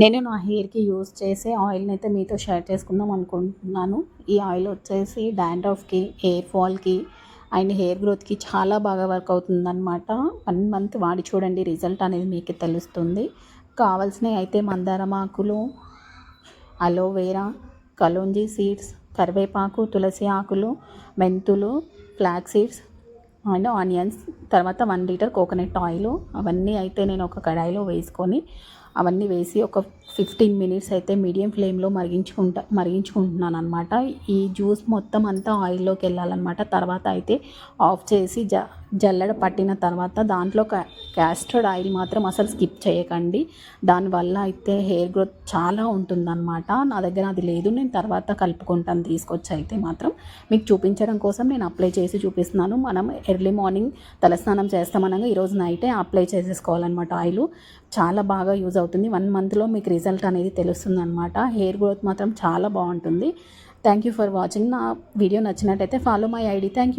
నేను నా హెయిర్కి యూస్ చేసే ఆయిల్ని అయితే మీతో షేర్ చేసుకుందాం అనుకుంటున్నాను. ఈ ఆయిల్ వచ్చేసి డాండ్రఫ్కి హెయిర్ ఫాల్కి అండ్ హెయిర్ గ్రోత్కి చాలా బాగా వర్క్ అవుతుందన్నమాట. వన్ మంత్ వాడి చూడండి రిజల్ట్ అనేది మీకు తెలుస్తుంది. కావాల్సినవి అయితే మందారం ఆకులు అలోవేరా కలోంజీ సీడ్స్ కరివేపాకు తులసి ఆకులు మెంతులు ఫ్లాక్ సీడ్స్ అండ్ ఆనియన్స్ తర్వాత వన్ లీటర్ కోకోనట్ ఆయిల్. అవన్నీ అయితే నేను ఒక కడాయిలో వేసుకొని అవన్నీ వేసి ఒక ఫిఫ్టీన్ మినిట్స్ అయితే మీడియం ఫ్లేమ్లో మరిగించుకుంటా మరిగించుకుంటున్నాను అనమాట ఈ జ్యూస్ మొత్తం అంతా ఆయిల్లోకి వెళ్ళాలన్నమాట. తర్వాత అయితే ఆఫ్ చేసి జ జల్లెడ పట్టిన తర్వాత దాంట్లో క్యాస్టర్డ్ ఆయిల్ మాత్రం అసలు స్కిప్ చేయకండి. దానివల్ల అయితే హెయిర్ గ్రోత్ చాలా ఉంటుందన్నమాట. నా దగ్గర అది లేదు. నేను తర్వాత కలుపుకుంటాను. తీసుకొచ్చి అయితే మాత్రం మీకు చూపించడం కోసం నేను అప్లై చేసి చూపిస్తున్నాను. మనం ఎర్లీ మార్నింగ్ తలస్నానం చేస్తామనగా ఈరోజు నైటే అప్లై చేసేసుకోవాలన్నమాట ఆయిల్. చాలా బాగా యూజ్ అవుతుంది. వన్ మంత్లో మీకు రిజల్ట్ అనేది తెలుస్తుంది అనమాట హెయిర్ గ్రోత్ మాత్రం చాలా బాగుంటుంది. Thank you for watching. నా వీడియో నచ్చినట్టయితే follow my ID. Thank you